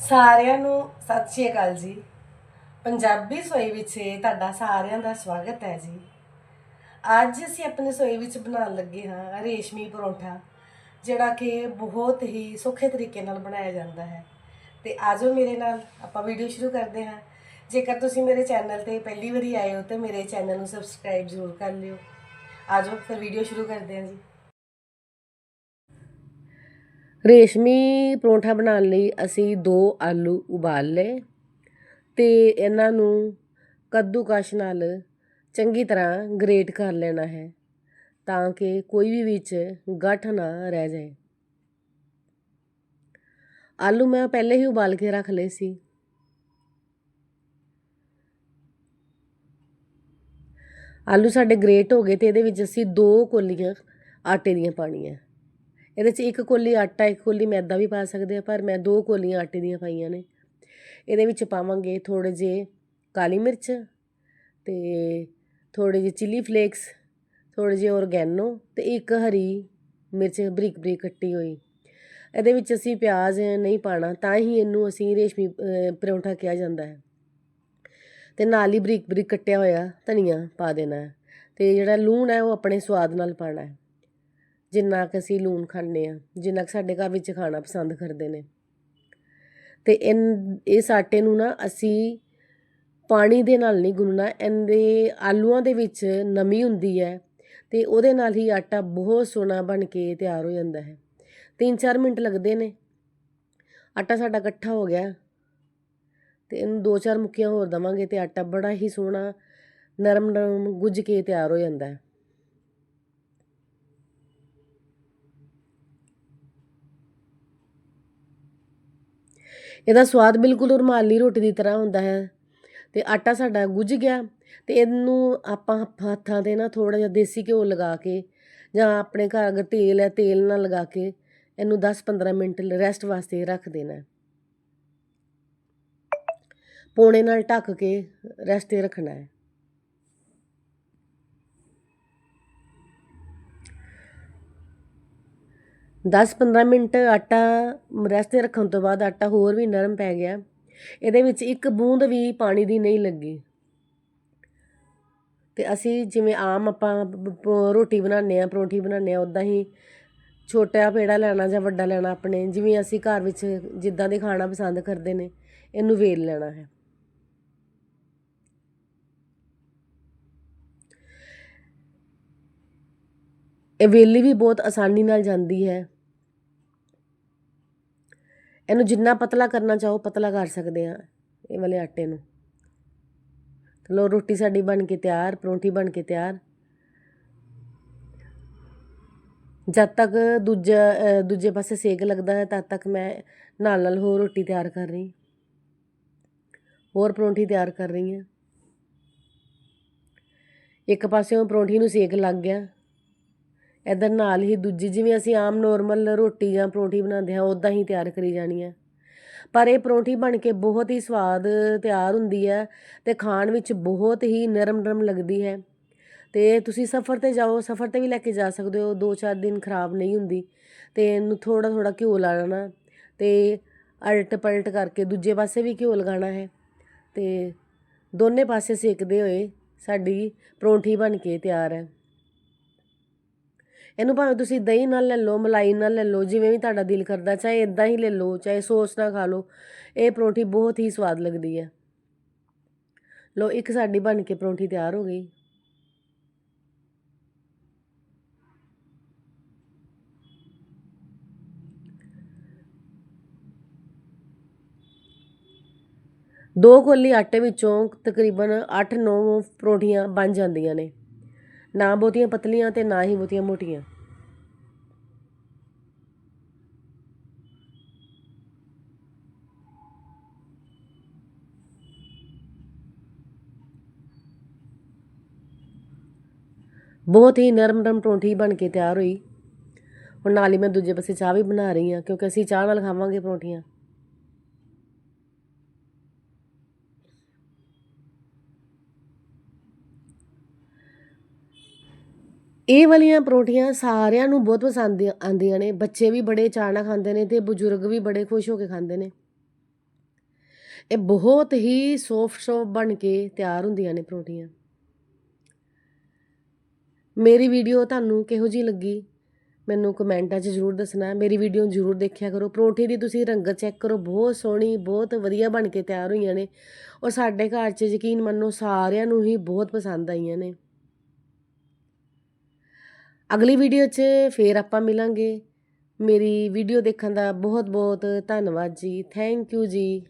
ਸਾਰਿਆਂ ਨੂੰ ਸਤਿ ਸ਼੍ਰੀ ਅਕਾਲ ਜੀ। ਪੰਜਾਬੀ ਸੋਈ ਵਿੱਚ ਤੁਹਾਡਾ ਸਾਰਿਆਂ ਦਾ ਸਵਾਗਤ ਹੈ ਜੀ। ਅੱਜ ਅਸੀਂ ਆਪਣੀ ਸੋਈ ਵਿੱਚ ਬਣਾਉਣ ਲੱਗੇ ਹਾਂ ਰੇਸ਼ਮੀ ਪਰੌਂਠਾ, ਜਿਹੜਾ ਕਿ ਬਹੁਤ ਹੀ ਸੌਖੇ ਤਰੀਕੇ ਨਾਲ ਬਣਾਇਆ ਜਾਂਦਾ ਹੈ। ਤੇ ਆਜੋ ਮੇਰੇ ਨਾਲ ਆਪਾਂ ਵੀਡੀਓ ਸ਼ੁਰੂ ਕਰਦੇ ਹਾਂ। ਜੇਕਰ ਤੁਸੀਂ ਮੇਰੇ ਚੈਨਲ ਤੇ ਪਹਿਲੀ ਵਾਰੀ ਆਏ ਹੋ ਤਾਂ ਮੇਰੇ ਚੈਨਲ ਨੂੰ ਸਬਸਕ੍ਰਾਈਬ ਜ਼ਰੂਰ ਕਰ ਲਿਓ। ਆਜੋ ਫਿਰ ਵੀਡੀਓ ਸ਼ੁਰੂ ਕਰਦੇ ਹਾਂ ਜੀ। ਰੇਸ਼ਮੀ ਪਰੌਂਠਾ ਬਣਾਉਣ ਲਈ ਅਸੀਂ ਦੋ ਆਲੂ ਉਬਾਲ ਲਏ ਅਤੇ ਇਹਨਾਂ ਨੂੰ ਕੱਦੂਕਸ਼ ਨਾਲ ਚੰਗੀ ਤਰ੍ਹਾਂ ਗ੍ਰੇਟ ਕਰ ਲੈਣਾ ਹੈ ਤਾਂ ਕਿ ਕੋਈ ਵੀ ਵਿੱਚ ਗੱਠ ਨਾ ਰਹਿ ਜਾਏ। ਆਲੂ ਮੈਂ ਪਹਿਲੇ ਹੀ ਉਬਾਲ ਕੇ ਰੱਖ ਲਏ ਸੀ। ਆਲੂ ਸਾਡੇ ਗ੍ਰੇਟ ਹੋ ਗਏ ਤੇ ਇਹਦੇ ਵਿੱਚ ਅਸੀਂ ਦੋ ਕੋਲੀਆਂ ਆਟੇ ਦੀਆਂ ਪਾਣੀਆਂ ਇਹਦੇ 'ਚ ਇੱਕ ਕੋਲੀ ਆਟਾ, ਇੱਕ ਕੋਲੀ ਮੈਦਾ ਵੀ ਪਾ ਸਕਦੇ ਆ, ਪਰ ਮੈਂ ਦੋ ਕੋਲੀਆਂ ਆਟੇ ਦੀਆਂ ਪਾਈਆਂ ਨੇ। ਇਹਦੇ ਵਿੱਚ ਪਾਵਾਂਗੇ ਥੋੜੇ ਜਿਹੇ ਕਾਲੀ ਮਿਰਚ ਤੇ ਥੋੜੇ ਜਿਹੇ ਚਿੱਲੀ ਫਲੇਕਸ ਥੋੜੇ ਜਿਹੇ ਔਰਗੈਨੋ ਤੇ ਇੱਕ ਹਰੀ ਮਿਰਚ ਬਰੀਕ ਬਰੀਕ ਕੱਟੀ ਹੋਈ। ਇਹਦੇ ਵਿੱਚ ਅਸੀਂ ਪਿਆਜ਼ ਨਹੀਂ ਪਾਣਾ, ਤਾਂ ਹੀ ਇਹਨੂੰ ਅਸੀਂ ਰੇਸ਼ਮੀ ਪਰੌਂਠਾ ਕਿਹਾ ਜਾਂਦਾ ਹੈ। ਤੇ ਨਾਲ ਹੀ ਬਰੀਕ ਬਰੀਕ ਕੱਟਿਆ ਹੋਇਆ ਧਨੀਆ ਪਾ ਦੇਣਾ ਹੈ ਤੇ ਜਿਹੜਾ ਲੂਣ ਹੈ ਉਹ ਆਪਣੇ ਸਵਾਦ ਨਾਲ ਪਾਣਾ ਹੈ। ਜਿੰਨਾ ਕੁ ਅਸੀਂ ਲੂਣ ਖਾਂਦੇ ਹਾਂ, ਜਿੰਨਾ ਕੁ ਸਾਡੇ ਘਰ ਵਿੱਚ ਖਾਣਾ ਪਸੰਦ ਕਰਦੇ ਨੇ। ਅਤੇ ਇਨ, ਇਸ ਆਟੇ ਨੂੰ ਨਾ ਅਸੀਂ ਪਾਣੀ ਦੇ ਨਾਲ ਨਹੀਂ ਗੁੰਨਣਾ, ਇਹਦੇ ਆਲੂਆਂ ਦੇ ਵਿੱਚ ਨਮੀ ਹੁੰਦੀ ਹੈ ਅਤੇ ਉਹਦੇ ਨਾਲ ਹੀ ਆਟਾ ਬਹੁਤ ਸੋਹਣਾ ਬਣ ਕੇ ਤਿਆਰ ਹੋ ਜਾਂਦਾ ਹੈ। 3-4 ਮਿੰਟ ਲੱਗਦੇ ਨੇ। ਆਟਾ ਸਾਡਾ ਇਕੱਠਾ ਹੋ ਗਿਆ। ਤੇ ਇਹਨੂੰ 2-4 ਮੁੱਕੀਆਂ ਹੋਰ ਦਵਾਂਗੇ ਤੇ ਆਟਾ ਬੜਾ ਹੀ ਸੋਹਣਾ ਨਰਮ ਨਰਮ ਗੁੱਝ ਕੇ ਤਿਆਰ ਹੋ ਜਾਂਦਾ ਹੈ। ਇਹਦਾ ਸਵਾਦ ਬਿਲਕੁਲ ਰੁਮਾਲੀ ਰੋਟੀ ਦੀ ਤਰ੍ਹਾਂ ਹੁੰਦਾ ਹੈ। ਤੇ ਆਟਾ ਸਾਡਾ ਗੁੱਝ ਗਿਆ ਤੇ ਇਹਨੂੰ ਆਪਾਂ ਹੱਥਾਂ ਤੇ ਨਾ ਥੋੜਾ ਜਿਹਾ ਦੇਸੀ ਘਿਓ ਲਗਾ ਕੇ ਜਾਂ ਆਪਣੇ ਘਰ ਅਗਰ ਤੇਲ ਹੈ, ਤੇਲ ਨਾਲ ਲਗਾ ਕੇ ਇਹਨੂੰ 10-15 ਮਿੰਟ ਰੈਸਟ ਵਾਸਤੇ ਰੱਖ ਦੇਣਾ ਹੈ। ਪੋਣੇ ਨਾਲ ਢੱਕ ਕੇ ਰੈਸਟ ਤੇ ਰੱਖਣਾ ਹੈ। ਦਸ 15 ਮਿੰਟ ਆਟਾ ਰੈਸਟ ਤੇ ਰੱਖਣ ਤੋਂ ਬਾਅਦ ਆਟਾ ਹੋਰ ਵੀ ਨਰਮ ਪੈ ਗਿਆ। ਇਹਦੇ ਵਿੱਚ ਇੱਕ ਬੂੰਦ ਵੀ ਪਾਣੀ ਦੀ ਨਹੀਂ ਲੱਗੀ। ਤੇ ਅਸੀਂ ਜਿਵੇਂ ਆਮ ਆਪਾਂ ਰੋਟੀ ਬਣਾਉਂਦੇ ਆ ਪਰੌਂਠੀ ਬਣਾਉਂਦੇ ਆ ਉਦਾਂ ਹੀ ਛੋਟਾ ਪੇੜਾ ਲੈਣਾ ਜਾਂ ਵੱਡਾ ਲੈਣਾ ਆਪਣੇ, ਜਿਵੇਂ ਅਸੀਂ ਘਰ ਵਿੱਚ ਜਿੱਦਾਂ ਦੇ ਖਾਣਾ ਪਸੰਦ ਕਰਦੇ ਨੇ, ਇਹਨੂੰ ਵੇਲ ਲੈਣਾ ਹੈ। ਇਹ ਵੇਲੀ ਵੀ ਬਹੁਤ ਆਸਾਨੀ ਨਾਲ ਜਾਂਦੀ ਹੈ। ਇਹਨੂੰ ਜਿੰਨਾ ਪਤਲਾ ਕਰਨਾ ਚਾਹੋ, ਪਤਲਾ ਕਰ ਸਕਦੇ ਆ ਇਹ ਵਾਲੇ ਆਟੇ ਨੂੰ। ਲੋ ਰੋਟੀ ਸਾਡੀ ਬਣ ਕੇ ਤਿਆਰ, ਪਰੌਂਠੀ ਬਣ ਕੇ ਤਿਆਰ। ਜਦ ਤੱਕ ਦੂਜਾ ਦੂਜੇ ਪਾਸੇ ਸੇਕ ਲੱਗਦਾ ਹੈ, ਤਦ ਤੱਕ ਮੈਂ ਨਾਲ ਨਾਲ ਹੋਰ ਰੋਟੀ ਤਿਆਰ ਕਰ ਰਹੀ ਹੋਰ ਪਰੌਂਠੀ ਤਿਆਰ ਕਰ ਰਹੀ ਹਾਂ। ਇੱਕ ਪਾਸਿਓਂ ਪਰੌਂਠੀ ਨੂੰ ਸੇਕ ਲੱਗ ਗਿਆ। ਇੱਧਰ ਨਾਲ ਹੀ ਦੂਜੀ ਜਿਵੇਂ ਅਸੀਂ ਆਮ ਨੋਰਮਲ ਰੋਟੀ ਜਾਂ ਪਰੌਂਠੀ ਬਣਾਉਂਦੇ ਹਾਂ ਉਦਾਂ ਹੀ ਤਿਆਰ ਕਰੀ ਜਾਣੀ ਹੈ ਪਰ ਇਹ ਪਰੌਂਠੀ ਬਣ ਕੇ ਬਹੁਤ ਹੀ ਸਵਾਦ ਤਿਆਰ ਹੁੰਦੀ ਹੈ ਤੇ ਖਾਣ ਵਿੱਚ ਬਹੁਤ ਹੀ ਨਰਮ ਨਰਮ ਲੱਗਦੀ ਹੈ। ਤੇ ਤੁਸੀਂ ਸਫ਼ਰ ਤੇ ਜਾਓ, ਸਫ਼ਰ ਤੇ ਵੀ ਲੈ ਕੇ ਜਾ ਸਕਦੇ ਹੋ 2-4 ਦਿਨ ਖਰਾਬ ਨਹੀਂ ਹੁੰਦੀ। ਤੇ ਇਹਨੂੰ ਥੋੜਾ ਥੋੜਾ ਘਿਓ ਲਾ ਲੈਣਾ ਤੇ ਅਲਟ ਪਲਟ ਕਰਕੇ ਦੂਜੇ ਪਾਸੇ ਵੀ ਘਿਓ ਲਗਾਉਣਾ ਹੈ ਤੇ ਦੋਨੇ ਪਾਸੇ ਸੇਕਦੇ ਹੋਏ ਸਾਡੀ ਪਰੌਂਠੀ ਬਣ ਕੇ ਤਿਆਰ ਹੈ। ਇਹਨੂੰ ਭਾਵੇਂ ਤੁਸੀਂ ਦਹੀਂ ਨਾਲ ਲੈ ਲਓ, ਮਲਾਈ ਨਾਲ ਲੈ ਲਓ, ਜਿਵੇਂ ਵੀ ਤੁਹਾਡਾ ਦਿਲ ਕਰਦਾ, ਚਾਹੇ ਇਦਾਂ ਹੀ ਲੈ ਲਓ, ਚਾਹੇ ਸੋਸ ਨਾਲ ਖਾ ਲਓ, ਇਹ ਪਰੌਂਠੀ ਬਹੁਤ ਹੀ ਸਵਾਦ ਲੱਗਦੀ ਹੈ। ਲੋ ਇੱਕ ਸਾਡੀ ਬਣ ਕੇ ਪਰੌਂਠੀ ਤਿਆਰ ਹੋ ਗਈ। ਦੋ ਕੋਲੀ ਆਟੇ ਵਿੱਚੋਂ ਤਕਰੀਬਨ 8-9 ਪਰੌਂਠੀਆਂ ਬਣ ਜਾਂਦੀਆਂ ਨੇ। ਨਾ ਬਹੁਤੀਆਂ ਪਤਲੀਆਂ ਤੇ ਨਾ ਹੀ ਬਹੁਤੀਆਂ ਮੋਟੀਆਂ। ਬਹੁਤ ਹੀ ਨਰਮ ਨਰਮ ਪਰੌਂਠੀ ਬਣ ਕੇ ਤਿਆਰ ਹੋਈ। ਹੁਣ ਨਾਲ ਹੀ ਮੈਂ ਦੂਜੇ ਪਾਸੇ ਚਾਹ ਵੀ ਬਣਾ ਰਹੀ ਹਾਂ, ਕਿਉਂਕਿ ਅਸੀਂ ਚਾਹ ਨਾਲ ਖਾਵਾਂਗੇ ਪਰੌਂਠੀਆਂ। ਇਹ ਵਾਲੀਆਂ ਪਰੌਂਠੀਆਂ ਸਾਰਿਆਂ ਨੂੰ ਬਹੁਤ ਪਸੰਦ ਆਉਂਦੀਆਂ ਨੇ। ਬੱਚੇ ਵੀ ਬੜੇ ਚਾਅ ਨਾਲ ਖਾਂਦੇ ਨੇ ਤੇ ਬਜ਼ੁਰਗ ਵੀ ਬੜੇ ਖੁਸ਼ ਹੋ ਕੇ ਖਾਂਦੇ ਨੇ। ਇਹ ਬਹੁਤ ਹੀ ਸੌਫਟ ਸੌਫਟ ਬਣ ਕੇ ਤਿਆਰ ਹੁੰਦੀਆਂ ਨੇ ਪਰੌਂਠੀਆਂ। ਮੇਰੀ ਵੀਡੀਓ ਤੁਹਾਨੂੰ ਕਿਹੋ ਜੀ ਲੱਗੀ? ਮੈਨੂੰ ਕਮੈਂਟਾਂ 'ਚ ਜ਼ਰੂਰ ਦੱਸਣਾ। ਮੇਰੀ ਵੀਡੀਓ ਜ਼ਰੂਰ ਦੇਖਿਆ ਕਰੋ। ਪਰੌਂਠੀ ਦੀ ਤੁਸੀਂ ਰੰਗਤ ਚੈੱਕ ਕਰੋ। ਬਹੁਤ ਸੋਹਣੀ, ਬਹੁਤ ਵਧੀਆ ਬਣ ਕੇ ਤਿਆਰ ਹੋਈਆਂ ਨੇ। ਔਰ ਸਾਡੇ ਘਰ 'ਚ ਯਕੀਨ ਮੰਨੋ, ਸਾਰਿਆਂ ਨੂੰ ਹੀ ਬਹੁਤ ਪਸੰਦ ਆਈਆਂ ਨੇ। ਅਗਲੀ ਵੀਡੀਓ 'ਚ ਫੇਰ ਆਪਾਂ ਮਿਲਾਂਗੇ। ਮੇਰੀ ਵੀਡੀਓ ਦੇਖਣ ਦਾ ਬਹੁਤ ਬਹੁਤ ਧੰਨਵਾਦ ਜੀ। ਥੈਂਕ ਯੂ ਜੀ।